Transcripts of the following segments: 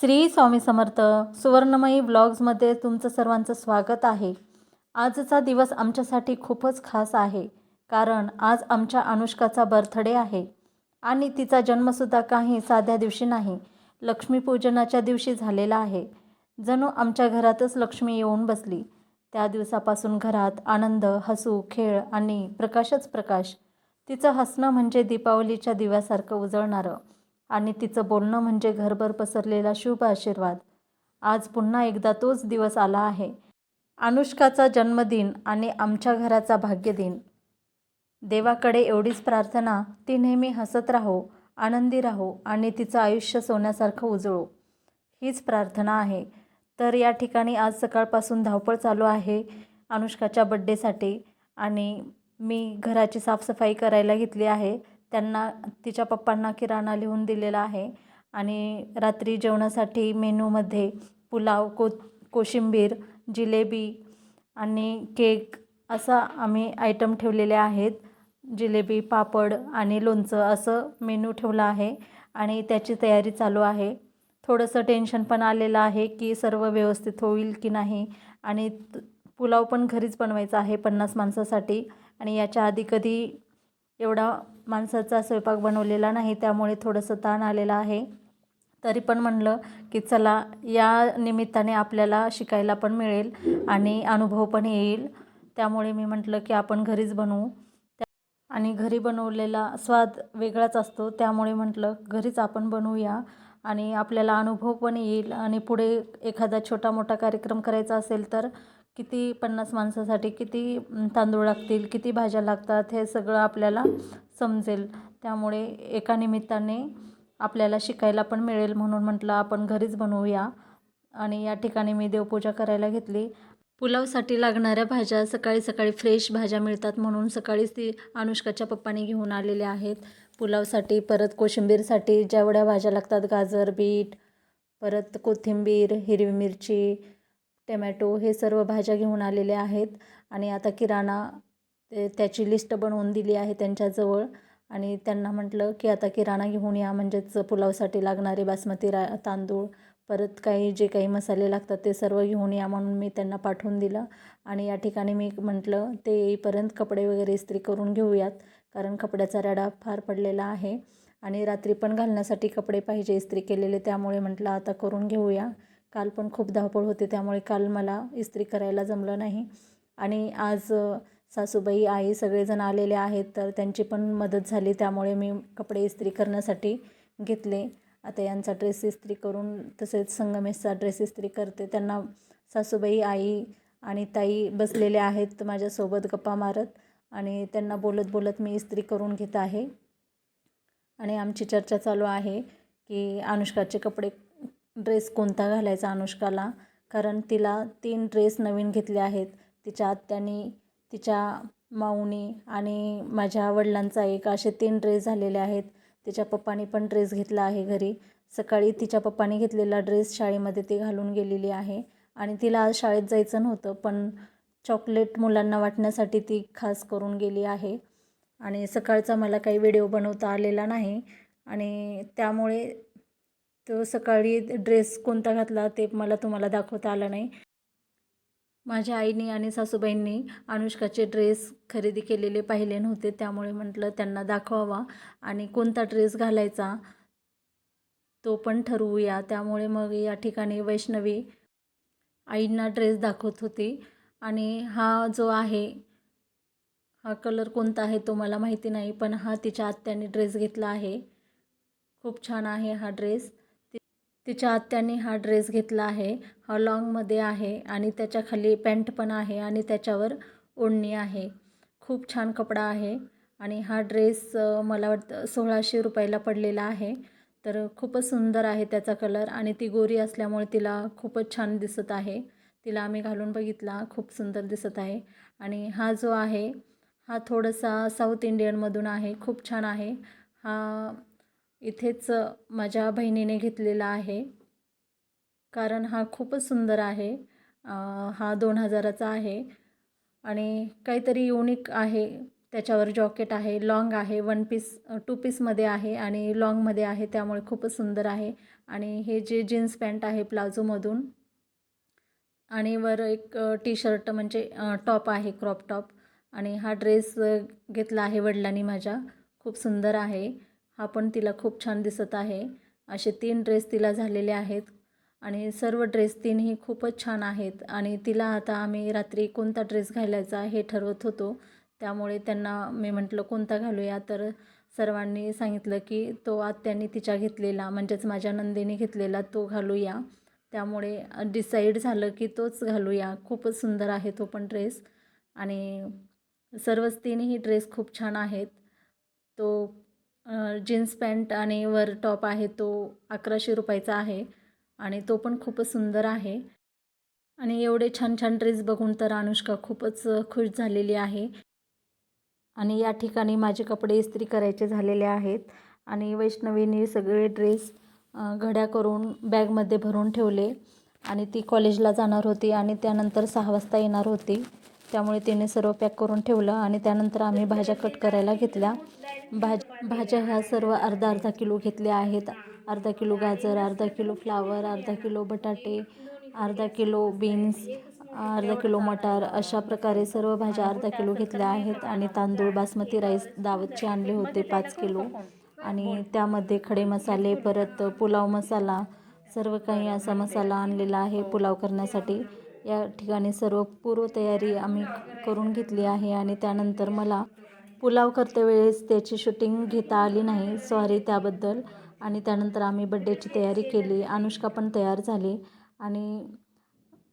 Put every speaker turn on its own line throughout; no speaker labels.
श्री स्वामी समर्थ सुवर्णमयी ब्लॉग्समध्ये तुमचं सर्वांचं स्वागत आहे. आजचा दिवस आमच्यासाठी खूपच खास आहे कारण आज आमच्या अनुष्काचा बर्थडे आहे. आणि तिचा जन्मसुद्धा काही साध्या दिवशी नाही लक्ष्मीपूजनाच्या दिवशी झालेला आहे. जणू आमच्या घरातच लक्ष्मी येऊन बसली. त्या दिवसापासून घरात आनंद हसू खेळ आणि प्रकाशच प्रकाश. तिचं हसणं म्हणजे दीपावलीच्या दिव्यासारखं उजळणारं. आणि तिचं बोलणं म्हणजे घरभर पसरलेला शुभ आशीर्वाद. आज पुन्हा एकदा तोच दिवस आला आहे. अनुष्काचा जन्मदिन आणि आमच्या घराचा भाग्यदिन. देवाकडे एवढीच प्रार्थना ती नेहमी हसत राहो आनंदी राहो आणि तिचं आयुष्य सोन्यासारखं उजळो. हीच प्रार्थना आहे. तर या ठिकाणी आज सकाळपासून धावपळ चालू आहे अनुष्काच्या बड्डेसाठी आणि मी घराची साफसफाई करायला घेतली आहे. त्यांना तिच्या पप्पांना किराणा लिहून दिलेला आहे. आणि रात्री जेवणासाठी मेनूमध्ये पुलाव को कोशिंबीर जिलेबी आणि केक असा आम्ही आयटम ठेवलेले आहेत. जिलेबी पापड आणि लोणचं असं मेनू ठेवलं आहे आणि त्याची तयारी चालू आहे. थोडंसं टेन्शन पण आलेलं आहे की सर्व व्यवस्थित होईल की नाही आणि त- पुलाव पण घरीच बनवायचा आहे पन्नास माणसासाठी आणि याच्या आधी कधी एवढा माणसाचा स्वयंपाक बनवलेला नाही त्यामुळे थोडंसं ताण आलेलं आहे. तरी पण म्हणलं की चला या निमित्ताने आपल्याला शिकायला पण मिळेल आणि अनुभव पण येईल. त्यामुळे मी म्हटलं की आपण घरीच बनवू. आणि घरी बनवलेला स्वाद वेगळाच असतो. त्यामुळे म्हटलं घरीच आपण बनवूया आणि आपल्याला अनुभव पण येईल. आणि पुढे एखादा छोटा मोठा कार्यक्रम करायचा असेल तर किती पन्नास माणसासाठी किती तांदूळ लागतील किती भाज्या लागतात हे सगळं आपल्याला समजेल. त्यामुळे एका निमित्ताने आपल्याला शिकायला पण मिळेल म्हणून म्हटलं आपण घरीच बनवूया. आणि या ठिकाणी मी देवपूजा करायला घेतली. पुलावसाठी लागणाऱ्या भाज्या सकाळी सकाळी फ्रेश भाज्या मिळतात म्हणून सकाळीच ती अनुष्काच्या पप्पाने घेऊन आलेले आहेत. पुलावसाठी परत कोशिंबीरसाठी जेवढ्या भाज्या लागतात गाजर बीट परत कोथिंबीर हिरवी मिरची टमॅटो हे सर्व भाज्या घेऊन आलेले आहेत आणि आता किराणा ते त्याची लिस्ट बनवून दिली आहे त्यांच्याजवळ. आणि त्यांना म्हटलं की आता किराणा घेऊन या म्हणजेच पुलावसाठी लागणारे बासमती रा तांदूळ परत काही जे काही मसाले लागतात ते सर्व घेऊन या म्हणून मी त्यांना पाठवून दिलं. आणि या ठिकाणी मी म्हटलं ते येईपर्यंत कपडे वगैरे इस्त्री करून घेऊयात कारण कपड्याचा रडा फार पडलेला आहे. आणि रात्री पण घालण्यासाठी कपडे पाहिजे इस्त्री केलेले त्यामुळे म्हटलं आता करून घेऊया. काल पण खूप धावपळ होते त्यामुळे काल मला इस्त्री करायला जमलं नाही. आणि आज सासूबाई आई सगळेजण आलेले आहेत तर त्यांची पण मदत झाली त्यामुळे मी कपडे इस्त्री करण्यासाठी घेतले. आता यांचा ड्रेस इस्त्री करून तसेच संगमेशचा ड्रेस इस्त्री करते. त्यांना सासूबाई आई आणि ताई बसलेले आहेत माझ्यासोबत गप्पा मारत आणि त्यांना बोलत बोलत मी इस्त्री करून घेत आहे. आणि आमची चर्चा चालू आहे की अनुष्काचे कपडे ड्रेस कोणता घालायचा अनुष्काला? कारण तिला तीन ड्रेस नवीन घेतले आहेत. तिच्या आत्यानी तिच्या माऊनी आणि माझ्या वडिलांचा एक असे तीन ड्रेस झालेले आहेत. तिच्या पप्पानी पण ड्रेस घेतला आहे घरी. सकाळी तिच्या पप्पानी घेतलेला ड्रेस शाळेमध्ये ती घालून गेलेली आहे आणि तिला आज शाळेत जायचं नव्हतं पण चॉकलेट मुलांना वाटण्यासाठी ती खास करून गेली आहे. आणि सकाळचा मला काही व्हिडिओ बनवता आलेला नाही आणि त्यामुळे तो सकाळी ड्रेस कोणता घातला ते मला तुम्हाला दाखवता आलं नाही. माझ्या आईनी आणि सासूबाईंनी अनुष्काचे ड्रेस खरेदी केलेले पाहिले नव्हते त्यामुळे म्हटलं त्यांना दाखवावा. आणि कोणता ड्रेस घालायचा तो पण ठरवूया. त्यामुळे मग या ठिकाणी वैष्णवी आईंना ड्रेस दाखवत होती. आणि हा जो आहे हा कलर कोणता आहे तो मला माहिती नाही पण हा तिच्या आत्याने ड्रेस घेतला आहे. खूप छान आहे हा ड्रेस तिच्या आत्याने हा ड्रेस घेतला आहे. हा लॉंगमध्ये आहे आणि त्याच्याखाली पॅन्ट पण आहे आणि त्याच्यावर ओढणी आहे. खूप छान कपडा आहे आणि हा ड्रेस मला वाटतं सोळाशे रुपयाला पडलेला आहे. तर खूपच सुंदर आहे त्याचा कलर आणि ती गोरी असल्यामुळे तिला खूपच छान दिसत आहे. तिला आम्ही घालून बघितला खूप सुंदर दिसत आहे. आणि हा जो आहे हा थोडासा साऊथ इंडियनमधून आहे खूप छान आहे. हा इथेच माझ्या बहिणीने घेतलेला आहे. कारण हा खूपच सुंदर आहे. हा दोन हजाराचा आहे. आणि काहीतरी युनिक आहे. त्याच्यावर जॉकेट आहे लाँग आहे वन पीस टू पीसमध्ये आहे आणि लाँगमध्ये आहे. त्यामुळे खूपच सुंदर आहे. आणि हे जे जीन्स पॅन्ट आहे प्लाझोमधून आणि वर एक टी शर्ट म्हणजे टॉप आहे क्रॉप टॉप आणि हा ड्रेस घेतला आहे वडिलांनी माझ्या. खूप सुंदर आहे. हा पण तिला खूप छान दिसत आहे. असे तीन ड्रेस तिला झालेले आहेत. आणि सर्व ड्रेस तीनही खूपच छान आहेत. आणि तिला आता आम्ही रात्री कोणता ड्रेस घालायचा हे ठरवत होतो. त्यामुळे त्यांना मी म्हटलं कोणता घालूया? तर सर्वांनी सांगितलं की तो आत्यांनी तिच्या घेतलेला म्हणजेच माझ्या नंदीने घेतलेला तो घालूया. त्यामुळे डिसाईड झालं की तोच घालूया. खूपच सुंदर आहे तो पण ड्रेस आणि सर्वच तीनही ड्रेस खूप छान आहेत. तो जीन्स पॅन्ट आणि वर टॉप आहे तो अकराशे रुपयाचा आहे आणि तो पण खूपच सुंदर आहे. आणि एवढे छान छान ड्रेस बघून तर अनुष्का खूपच खुश झालेली आहे. आणि या ठिकाणी माझे कपडे इस्त्री करायचे झालेले आहेत. आणि वैष्णवीने सगळे ड्रेस घड्या करून बॅगमध्ये भरून ठेवले. आणि ती कॉलेजला जाणार होती आणि त्यानंतर सहा वाजता येणार होती. त्यामुळे तिने सर्व पॅक करून ठेवलं आणि त्यानंतर आम्ही भाज्या कट करायला घेतल्या. भाज भाज्या ह्या सर्व अर्धा अर्धा किलो घेतल्या आहेत. अर्धा किलो गाजर अर्धा किलो फ्लावर अर्धा किलो बटाटे अर्धा किलो बीन्स अर्धा किलो मटार अशा प्रकारे सर्व भाज्या अर्धा किलो घेतल्या आहेत आणि तांदूळ बासमती राईस दावतचे आणले होते पाच किलो. आणि त्यामध्ये खडे मसाले परत पुलाव मसाला सर्व काही असा मसाला आणलेला आहे पुलाव करण्यासाठी. या ठिकाणी सर्व पूर्वतयारी आम्ही करून घेतली आहे आणि त्यानंतर मला पुलाव करते वेळेस त्याची शूटिंग घेता आली नाही. सॉरी त्याबद्दल. आणि त्यानंतर आम्ही बड्डेची तयारी केली. अनुष्का पण तयार झाली. आणि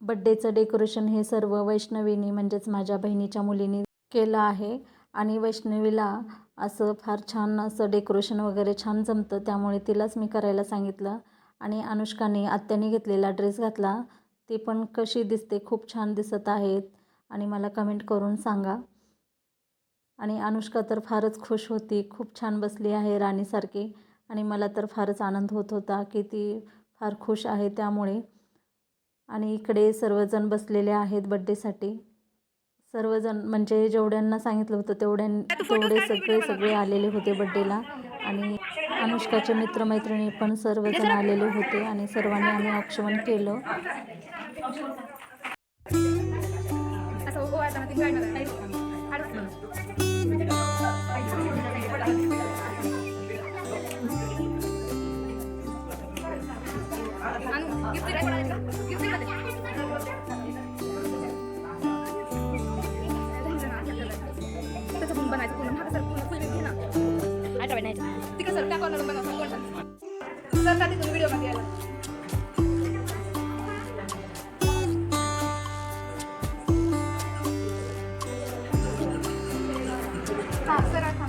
बड्डेचं डेकोरेशन हे सर्व वैष्णवीनी म्हणजेच माझ्या बहिणीच्या मुलीने केलं आहे. आणि वैष्णवीला असं फार छान असं डेकोरेशन वगैरे छान जमतं. त्यामुळे तिलाच मी करायला सांगितलं. आणि अनुष्काने आत्याने घेतलेला ड्रेस घातला. ती पण कशी दिसते खूप छान दिसत आहेत आणि मला कमेंट करून सांगा. आणि अनुष्का तर फारच खुश होती खूप छान बसली आहे राणीसारखी आणि मला तर फारच आनंद होत होता की ती फार खुश आहे त्यामुळे. आणि इकडे सर्वजण बसलेले आहेत बड्डेसाठी सर्वजण म्हणजे जेवढ्यांना सांगितलं होतं तेवढ्यां तेवढे सगळे सगळे आलेले होते बड्डेला आणि अनुष्काचे मित्रमैत्रिणी पण सर्वजण आलेले होते आणि सर्वांनी आम्ही औक्षवण केलं.
हा